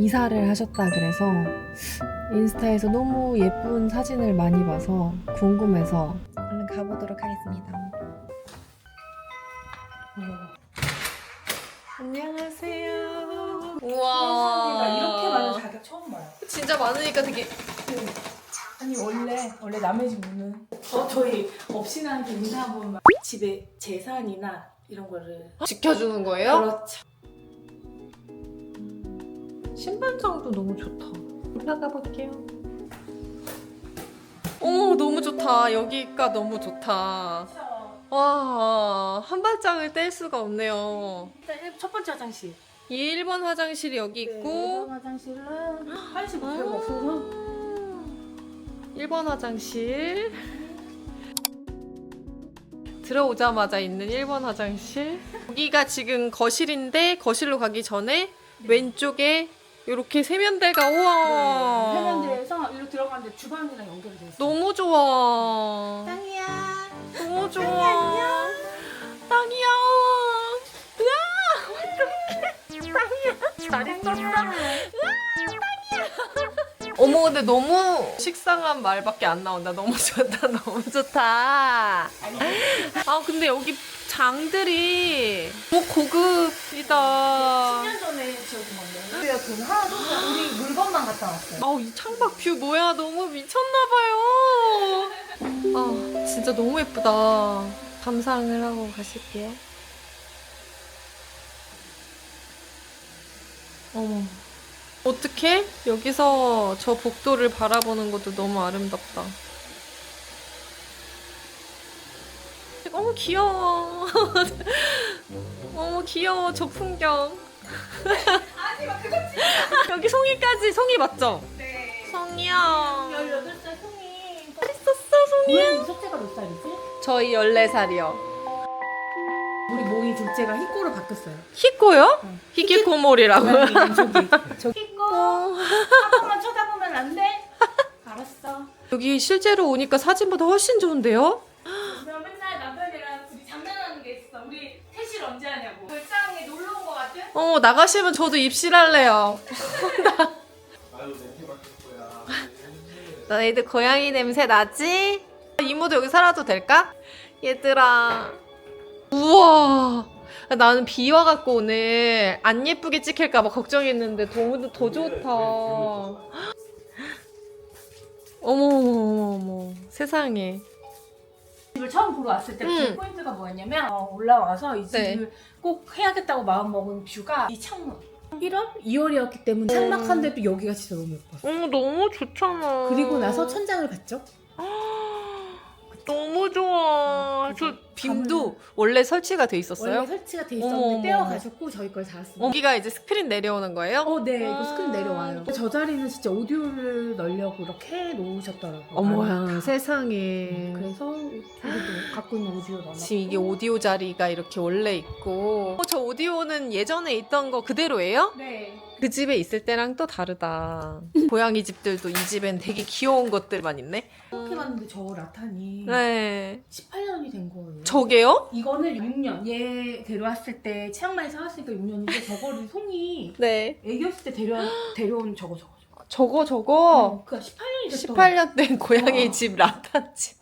이사를 하셨다 그래서 인스타에서 너무 예쁜 사진을 많이 봐서 궁금해서 얼른 가보도록 하겠습니다. 안녕하세요. 내가 이렇게 많은 자격 처음 봐요. 진짜 많으니까 되게 아니 원래 원래 남의 집 문은 어 저희 업신한테 인사 한 번만 집에 재산이나 이런 거를 지켜주는 거예요? 그렇죠. 신발장도 너무 좋다. 올라가 볼게요. 오, 너무 좋다. 여기가 너무 좋다. 와, 한 발장을 뗄 수가 없네요. 일단 첫 번째 화장실. 이 1번 화장실이 여기 네, 있고, 일반 화장실은 화장실 아. 별거 없어서 1번 화장실. 들어오자마자 있는 1번 화장실. 여기가 지금 거실인데, 거실로 가기 전에 왼쪽에 이렇게 세면대가, 우와. 세면대에서 이리로 들어가는데 주방이랑 연결이 돼 있어요. 너무 좋아. 땅이야. 너무 좋아. 땅이야. 으아, 어떡해. 땅이야. 잘 있었다. 으아, 땅이야. 어머, 근데 너무 식상한 말밖에 안 나온다. 너무 좋다, 너무 좋다. 아, 근데 여기 장들이 너무 고급이다. 10년 전에 건데. 우리가 돈 하나도 없어요. 우리 물건만 갖다 놨어요. 아우 이 창밖 뷰 뭐야? 너무 미쳤나봐요. 아 진짜 너무 예쁘다. 감상을 하고 가실게요. 어머. 어떡해? 여기서 저 복도를 바라보는 것도 너무 아름답다. 어머 귀여워. 어머 귀여워. 저 풍경 여기 송이까지 송이 맞죠? 네. 송이야 18살 송이. 맛있었어 송이야 첫째가 몇 살이지? 저희 14살이요 우리 모이 둘째가 희꼬로 바뀌었어요. 히코요? 응. 히키코모리라고 저기. 저기. 희꼬. 한 번만 쳐다보면 안 돼? 알았어. 여기 실제로 오니까 사진보다 훨씬 좋은데요? 나 맨날 남편이랑 둘이 장난하는 게 있어. 우리 퇴실 언제 하냐고. 별장에 놀러 온 거 같은? 어 나가시면 저도 입실할래요 아유 냄새 맡을 거야. 너희들 고양이 냄새 나지? 이모도 여기 살아도 될까? 얘들아 우와 나는 비 와 갖고 오늘 안 예쁘게 찍힐까 봐 걱정했는데 너무 더 좋다 어머 어머 어머 세상에 집을 처음 보러 왔을 때 응. 그 포인트가 뭐였냐면 어, 올라와서 이 네. 집을 꼭 해야겠다고 마음먹은 뷰가 이 창문 1월? 2월이었기 때문에 삭막한데도 여기가 진짜 너무 예뻤어 어 너무 좋잖아 그리고 나서 천장을 봤죠? 너무 좋아. 저 빔도 원래 설치가 돼 있었어요? 원래 설치가 돼 있었는데 어머, 어머. 떼어가셨고 저희 걸 달았습니다 여기가 이제 스크린 내려오는 거예요? 어, 네, 이거 아. 스크린 내려와요. 저 자리는 진짜 오디오를 넣으려고 이렇게 해 놓으셨더라고요. 어머야 세상에. 그래서 우리도 갖고 있는 오디오 넣어놨고. 지금 이게 오디오 자리가 이렇게 원래 있고 어, 저 오디오는 예전에 있던 거 그대로예요? 네. 그 집에 있을 때랑 또 다르다. 고양이 집들도 이 집엔 되게 귀여운 것들만 있네. 이렇게 봤는데 저 라탄이 네. 18년이 된 거예요. 저게요? 이거는 6년. 얘 데려왔을 때 치앙마이 사왔으니까 6년인데 저거를 송이 네. 애기였을 때 데려 데려온 저거 저거. 저거. 저거 저거. 그니까 18년이 됐어. 18년 된 고양이. 집 라탄 집.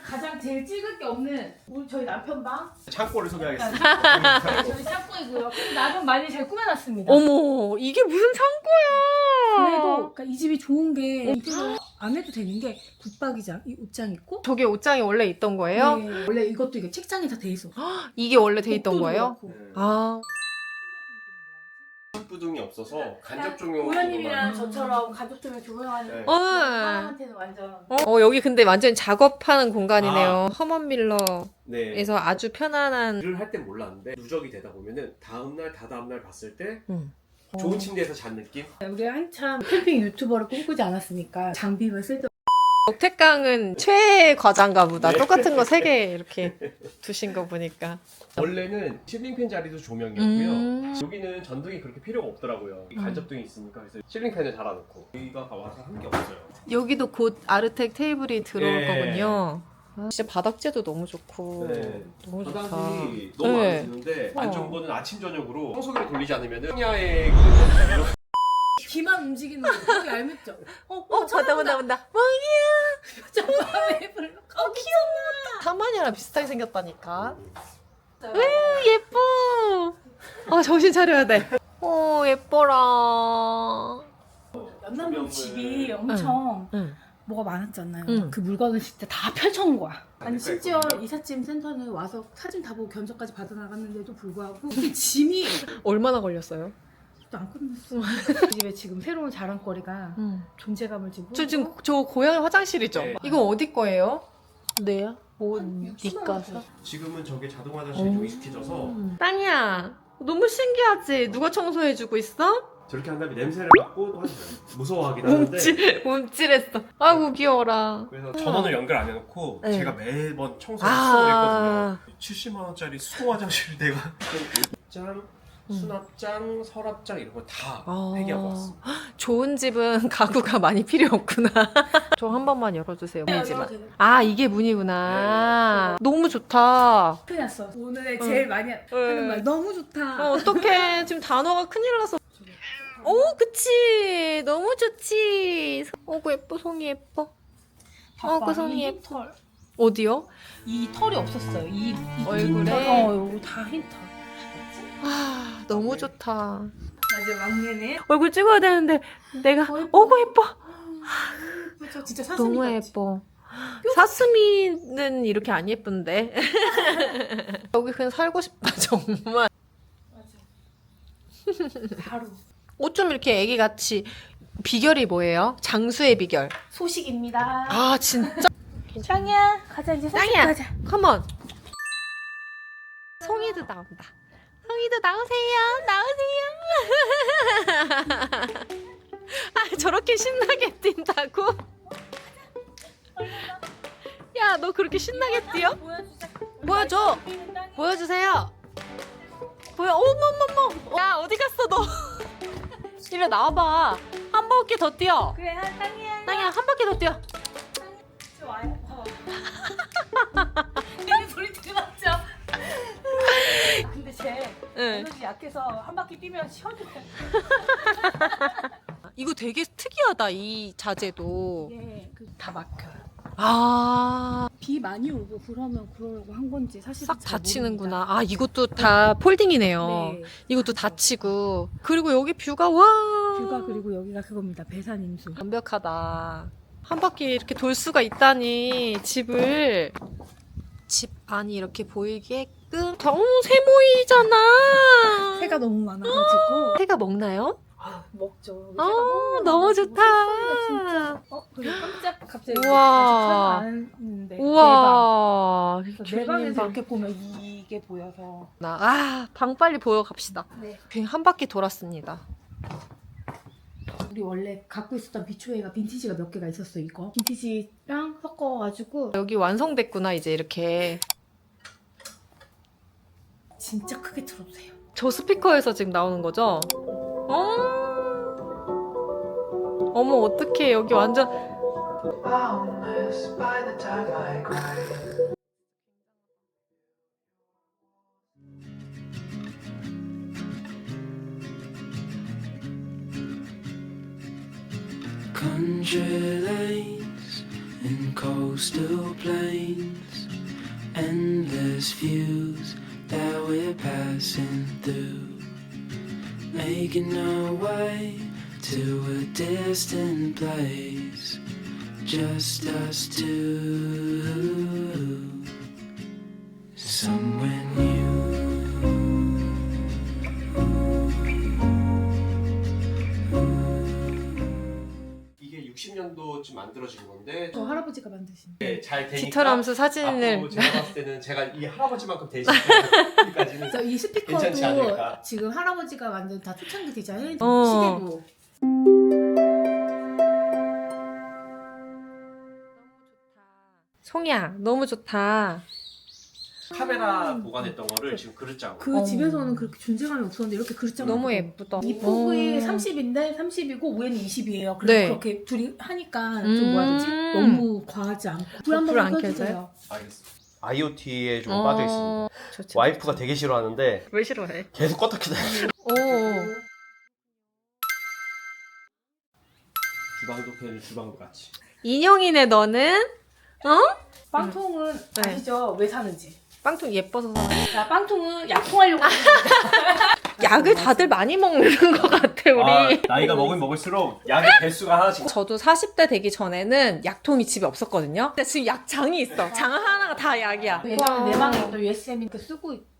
가장 제일 찍을 게 없는 우리 저희 남편 방. 창고를 소개하겠습니다. 저희 짝꿍이고요. 근데 나름 많이 잘 꾸며놨습니다. 어머 이게 무슨 창고야? 그래도 그러니까 이 집이 좋은 게 이거 안 해도 되는 게 붙박이장, 이 옷장 있고 저게 옷장이 원래 있던 거예요? 네, 원래 이것도 이게 책장에 다돼 있어. 이게 원래 돼 있던 거예요? 그렇고. 아, 부등이 없어서 간접 종용. 고현님이랑 저처럼 가족들을 조용하는 네. 어. 사람한테는 완전 어, 여기 근데 완전 작업하는 공간이네요. 허먼 밀러에서 네. 아주 편안한. 일을 할 땐 몰랐는데 누적이 되다 보면은 다음 날 다다음 날 봤을 때 음. 좋은 침대에서 잔 느낌. 우리 한참 캠핑 유튜버를 꿈꾸지 않았습니까? 장비만 쓸 때. 억택강은 최애 과자인가 보다. 네. 똑같은 거 세 개 이렇게 두신 거 보니까. 원래는 실링팬 자리도 조명이었고요. 음. 여기는 전등이 그렇게 필요가 없더라고요. 음. 간접등이 있으니까 그래서 실링팬을 달아놓고 여기가 와서 한 게 없어요. 여기도 곧 아르텍 테이블이 들어올 네. 거군요. 아, 진짜 바닥재도 너무 좋고 네. 너무 좋다. 바닥이 너무 네. 드는데 어. 안 좋은 거는 아침 저녁으로 청소기를 돌리지 않으면 청야의 그 귀만 움직이는 거 되게 얄밉죠? 어, 어, 온다 온다 온다. 저 마음에 불러. 어, 귀여워. 사만이랑 비슷하게 생겼다니까. 으 예뻐. 아 정신 차려야 돼. 어 예뻐라. 연남동 집이 엄청 응. 뭐가 많았잖아요. 응. 그 물건을 진짜 다 펼쳐놓은 거야. 아니 그러니까 심지어 있거든요. 이삿짐 센터는 와서 사진 다 보고 견적까지 받아 나갔는데도 불구하고 이 짐이 얼마나 걸렸어요? 또안 끝났어. 이 집에 지금 새로운 자랑거리가 응. 존재감을 지고. 저 지금 저 고양이 화장실이죠? 네. 이거 어디 거예요? 네요? 뭐한 니까 지금은 저게 자동 화장실이 좀 익숙해져서 땅이야. 너무 신기하지? 누가 청소해주고 있어? 저렇게 한 다음에 냄새를 맡고 또 하시죠. 무서워하긴 하는데 움찔, 움찔했어. 아이고 귀여워라. 그래서 전원을 연결 안 해놓고 네. 제가 매번 청소를 아, 했거든요. 70만 원짜리 수동 화장실 내가 음. 수납장, 서랍장 이런 거다 아. 폐기하고 왔어. 좋은 집은 가구가 많이 필요 없구나. 저 한 번만 열어주세요. 네, 문이지만. 열어도 돼요. 아 이게 문이구나. 너무 좋다. 큰일 났어. 오늘의 응. 제일 많이 하는 말 너무 좋다. 어, 어떡해. 지금 단어가 큰일 났어. 오, 그치. 너무 좋지. 어구, 예뻐. 송이 예뻐. 어, 그 손이 이 예뻐. 털. 어디요? 이 털이 없었어요. 이, 이 얼굴에? 흰 털. 어, 요거 다 흰 털. 아, 너무 좋다. 맞아, 막내는. 얼굴 찍어야 되는데 내가 어. 어구 예뻐. 그렇죠. 진짜 사슴이 너무 같지. 예뻐. 사스미는 이렇게 안 예쁜데. 여기 그냥 살고 싶다 정말. 맞아. 바로 옷좀 이렇게 애기 같이. 비결이 뭐예요? 장수의 비결. 소식입니다. 아 진짜. 땅이야, 가자 이제 소식 땅이야. 가자. 컴온. 송이도 나온다. 송이도 나오세요. 나오세요. 아 저렇게 신나게 뛴다고? 야 너 그렇게 신나게 뛰어? 보여줘. 보여주세요. 보여. 어머머머. 야 어디 갔어 너? 이리 나와봐. 한 바퀴 더 뛰어. 그래, 한 땅이야. 땅이야 한 바퀴 더 뛰어. 좋아요. 쟤 응. 에너지 약해서 한 바퀴 뛰면 시원해. 이거 되게 특이하다 이 자재도. 이게 그다 막혀요. 아. 비 많이 오고 그러면 그러려고 한 건지 사실 싹 닫히는구나. 아, 이것도 다 폴딩이네요. 네. 이것도 닫히고. 그리고 여기 뷰가 와. 뷰가 그리고 여기가 그겁니다. 배산 임수. 완벽하다. 한 바퀴 이렇게 돌 수가 있다니 집을 집 안이 이렇게 보이게 끔 너무 세모이잖아. 새가 너무 많아가지고 새가 먹나요? 아, 먹죠. 아, 너무 좋다. 진짜. 어 그리고 깜짝 갑자기 우와. 아직 설마 안 했는데 우와. 내 방. 내 방에서 방. 이렇게 보면 이게 보여서. 나- 아, 방 빨리 보여 갑시다. 네. 그냥 한 바퀴 돌았습니다. 우리 원래 갖고 있었던 비초에가 빈티지가 몇 개가 있었어 이거. 빈티지랑 섞어가지고 여기 완성됐구나 이제 이렇게. 진짜 크게 틀어주세요. 저 스피커에서 지금 나오는 거죠? 어? 어머 어떡해 여기 완전 Boundless by the time I cry. Country lanes and coastal plains, endless views that we're passing through, making our way to a distant place. Just us two. Somewhere new 이게 60년도 쯤 만들어진 건데 저 할아버지가 만드신. 네, 잘 되니까 깃털하면서 사진을 앞으로 제가 봤을 때는 제가 이 할아버지만큼 대신까지는 그래서 이 괜찮지 스피커도 않을까? 지금 할아버지가 만든 다 초창기 디자인 어. 시계도 송이야 너무 좋다 카메라 보관했던 거를 지금 그릇장으로. 그 어머. 집에서는 그렇게 존재감이 없었는데 이렇게 그릇장 너무 예쁘다. 이 폭이 오. 30인데 30이고 위에는 20이에요. 그래서 네. 그렇게 둘이 하니까 음. 좀 뭐라 해야 되지? 너무 과하지 않고 불한 불안 번만 켜져요? 켜주세요. 알겠습니다. IoT에 좀 어, 빠져 있습니다. 좋지. 와이프가 되게 싫어하는데 왜 싫어해? 계속 껐다 켜다. 오. 주방도 켜는 주방도 같이. 인형이네 너는? 어? 빵통은 네. 아시죠? 왜 사는지. 빵통 예뻐서 사. 자, 빵통은 약통하려고. 약을 다들 많이 먹는 것 같아 우리. 아, 나이가 먹으면 먹을수록 약의 개수가 하나씩. 저도 40대 되기 전에는 약통이 집에 없었거든요. 근데 지금 약장이 있어. 장 하나가 다 약이야. 내 방에 또 USB 이렇게 쓰고 있고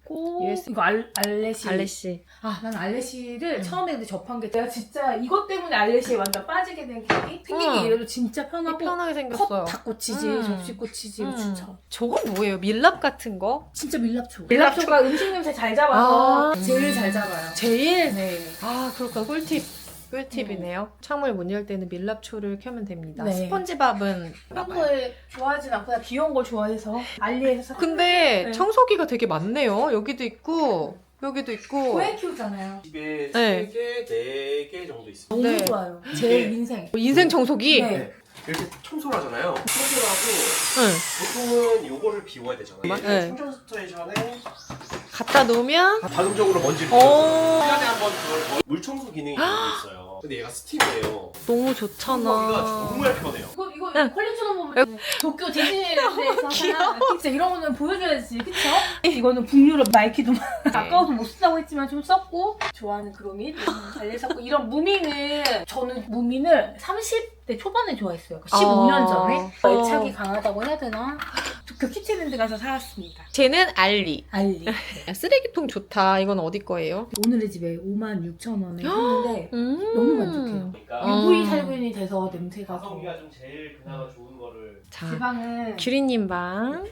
USB. 이거 알, 알레시 알레씨. 아, 난 알레시를 음. 처음에 근데 접한 게 내가 진짜 이것 때문에 알레시에 완전 빠지게 된 계기? 생긴 응. 게 이래도 진짜 편하고 편하게 생겼어요. 컵다 꽂히지, 음. 접시 꽂히지, 음. 진짜. 저건 뭐예요? 밀랍 같은 거? 진짜 밀랍초. 밀랍초. 밀랍초가 음식 냄새 잘 잡아서 아. 제일 잘 잡아요. 제일? 네. 아 그렇구나. 꿀팁. 꿀팁이네요. 창문을 못열 때는 밀랍초를 켜면 됩니다. 네. 스펀지밥은 평소에 좋아하진 않고 그냥 귀여운 걸 좋아해서 알리에서 사. 근데 네. 청소기가 되게 많네요. 여기도 있고 여기도 있고. 고양 키우잖아요. 집에 네. 3개, 4개 정도 있습니다. 너무 네. 좋아요. 제 인생. 인생 청소기? 네. 네. 이렇게 청소를 하잖아요. 청소를 하고 응. 보통은 요거를 비워야 되잖아요. 네. 충전 스테이션에 갖다 놓으면 자동적으로 먼지를 오. 어... 1년에 한번 그걸 물 청소 기능이 있어요. 근데 얘가 스팀이에요. 너무 좋잖아. 정말 편해요. 이거 이거 응. 컬렉션 보면 도쿄 디즈니랜드에서 귀여워. 진짜 이런 거는 보여줘야지, 그쵸? 이거는 북유럽 나이키도 아까워서 못 쓴다고 했지만 좀 썼고 좋아하는 그로밋 잘 썼고 이런 무밍을 저는 무밍을 30대 초반에 좋아했어요. 15년 어. 전에 어. 애착이 강하다고 해야 되나? 도쿄 키티랜드 가서 사왔습니다. 쟤는 알리. 알리. 야, 쓰레기통 좋다. 이건 어디 거예요? 오늘의 집에 5만 6천 원에 샀는데 음. 너무 만족해요. 그러니까 어. UV 살균이 돼서 냄새가 더. 가성비가 좀 제일 그나마 좋은 거를 자, 제 방은 규리님 방.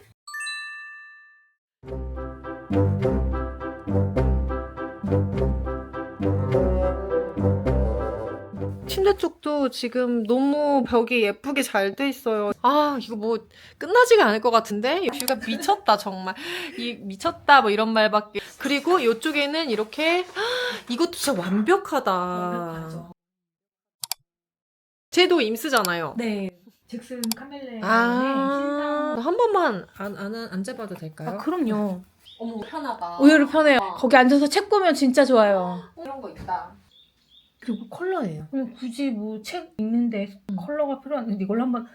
침대 쪽도 지금 너무 벽이 예쁘게 잘 돼 있어요. 아, 이거 뭐 끝나지가 않을 것 같은데? 뷰가 미쳤다, 정말. 이 미쳤다, 뭐 이런 말밖에. 그리고 이쪽에는 이렇게, 헉, 이것도 진짜 완벽하다. 완벽하죠. 쟤도 임스잖아요. 네. 잭슨 카멜레온의 아, 신상. 한 번만 안, 안, 앉아봐도 될까요? 아, 그럼요. 어머, 편하다. 의외로 편해요. 거기 앉아서 책 보면 진짜 좋아요. 이런 거 있다. 그리고 컬러예요. 굳이 뭐 책 읽는데 컬러가 필요한데 이걸 한번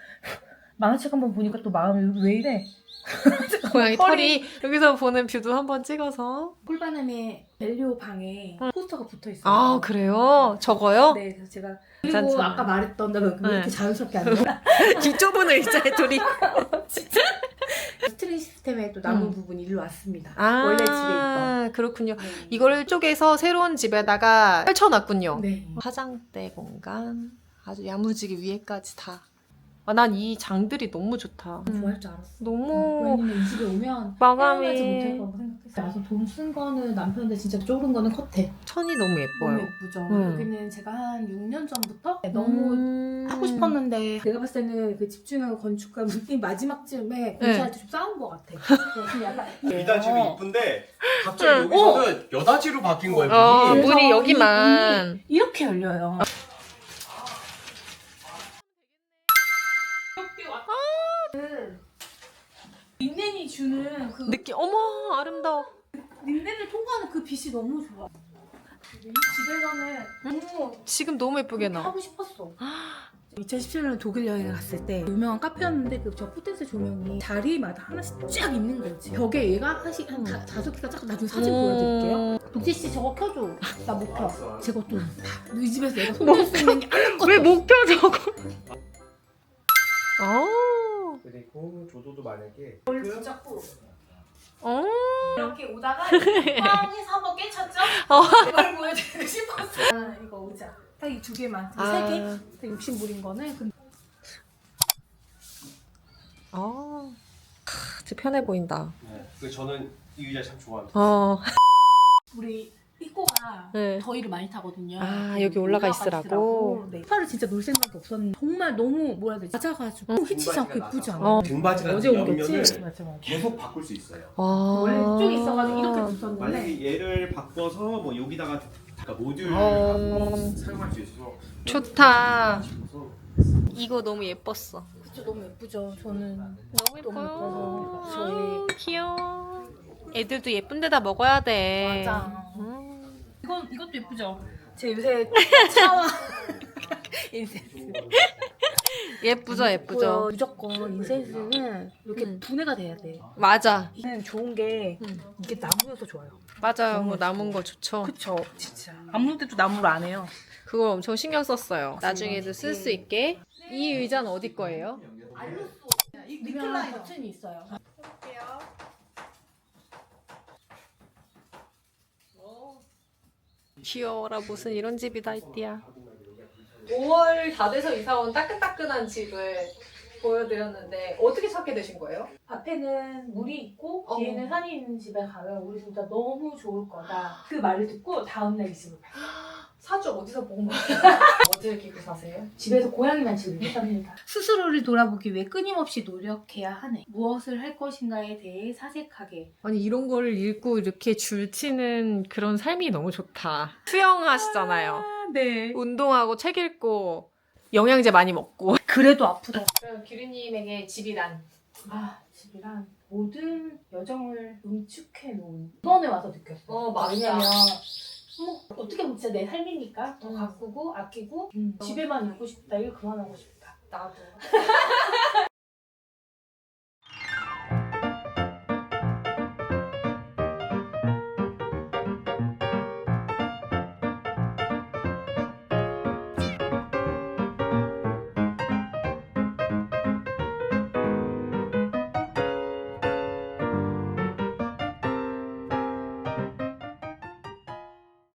만화책 한번 보니까 또 마음이 왜 이래? 고양이 털이- 여기서 보는 뷰도 한번 찍어서. 꿀바람의 벨리오 방에 포스터가 붙어 있어요. 아, 그래요? 저거요? 네, 그래서 제가 그리고 괜찮죠. 아까 말했던 나왜 네. 이렇게 자연스럽게 안 돼? 귀 좁은 의자에 둘이. 스트링 시스템에 또 남은 음. 부분이 일로 왔습니다. 아, 원래 집에 있던. 그렇군요. 네. 이걸 쪼개서 새로운 집에다가 펼쳐놨군요. 네. 화장대 공간. 아주 야무지게 위에까지 다. 아, 난 이 장들이 너무 좋다. 좋아할 줄 알았어. 너무 왜냐면 이 집에 오면 마감이- 헤어나지 못할 거라고 생각했어요. 그래서 돈 쓴 거는 남편한테 진짜 쪼른 거는 컷해. 천이 너무 너무 예뻐요. 예쁘죠. 음. 여기는 제가 한 6년 전부터 너무 음. 하고 싶었는데 내가 봤을 때는 그 집중하고 건축가 이 마지막 쯤에 공사할 때 좀 싸운 것 같아. 그래서 약간 미닫이도 어. 이쁜데 갑자기 응. 여기서는 여닫이로 바뀐 거예요. 어, 문이. 그래서 문이 이 여기만. 이렇게 열려요. 린넨이 주는 그 느낌, 어머, 아름다워. 린넨을 통과하는 그 빛이 너무 좋아. 이 집에서는 너무 지금 너무 예쁘게 나. 하고 싶었어. 2017년 독일 여행을 갔을 때 유명한 카페였는데 그 저 포텐스 조명이 자리마다 하나씩 쫙 있는 거지. 벽에 얘가 하나씩 한 다, 다섯 개가 쫙 나중에 사진 보여드릴게요. 독재 씨 저거 켜줘. 나 못 켜. 제 것도. 이 집에서 내가 손댈 수 있는 게 아무것도 왜못 켜, 저거? 어. 그리고 조도도 만약에 없어. 붙잡고 어. 이렇게 오다가 빵해서 한번 깨쳤죠? 어. 이걸 보여드리고 싶었어. 아, 이거 의자. 딱 이 두 개만. 이세 개. 아. 딱 욕심 부린 거는 근데 어. 크, 진짜 편해 보인다. 네. 그 저는 이 의자 참 좋아합니다. 어. 우리 제가 네. 더위를 많이 타거든요. 아, 여기 올라가 있으라고? 네. 파를 진짜 놀 생각이 없었는데 정말 너무 뭐라 해야 되지? 낮아가지고 히치지 않고 예쁘지 않아요? 어. 등받이 어제 맞아 맞아. 계속 바꿀 수 있어요. 아. 원래 이쪽에 있어가지고 이렇게 만약에 붙었는데 얘를 바꿔서 뭐 여기다가 그러니까 모듈 어. 갖고 사용할 수 있어서 좋다. 싶어서 이거 너무 예뻤어. 진짜 너무 예쁘죠. 저는 너무 너무 예뻐요. 예뻐서 저희 귀여워. 애들도 예쁜 데다 먹어야 돼. 맞아. 음. 이건 이것도 예쁘죠. 제 요새 차와 인센스 예쁘죠, 예쁘죠. 무조건 인센스는 이렇게 음. 분해가 돼야 돼. 맞아. 이는 좋은 게 음. 이게 나무여서 좋아요. 맞아요. 뭐 남은 거 좋죠. 그쵸, 진짜. 아무데도 나무를 안 해요. 그걸 엄청 신경 썼어요. 나중에도 쓸 수 있게. 이 의자는 어디 거예요? 리클라이 버튼이 있어요. 귀여워라 무슨 이런 집이 다 있디야. 5월 다 돼서 이사 온 따끈따끈한 집을 보여드렸는데 어떻게 찾게 되신 거예요? 앞에는 물이 있고 어. 뒤에는 산이 있는 집에 가면 우리 진짜 너무 좋을 거다. 그 말을 듣고 다음날 이 집을 봤어요. 사주 어디서 본 거예요? 어디를 끼고 사세요? 집에서 고양이만 지내고 삽니다. 스스로를 돌아보기 위해 끊임없이 노력해야 하네. 무엇을 할 것인가에 대해 사색하게. 아니 이런 거를 읽고 이렇게 줄치는 그런 삶이 너무 좋다. 수영하시잖아요. 아, 네. 운동하고 책 읽고 영양제 많이 먹고. 그래도 아프다. 그럼 규리님에게 집이란? 아, 집이란 모든 여정을 응축해 놓은 이번에 와서 느꼈어. 어, 맞다. 왜냐면 뭐 어떻게 보면 진짜 내 삶이니까 더 음. 가꾸고 아끼고 집에만 있고 싶다. 일 그만하고 싶다. 나도.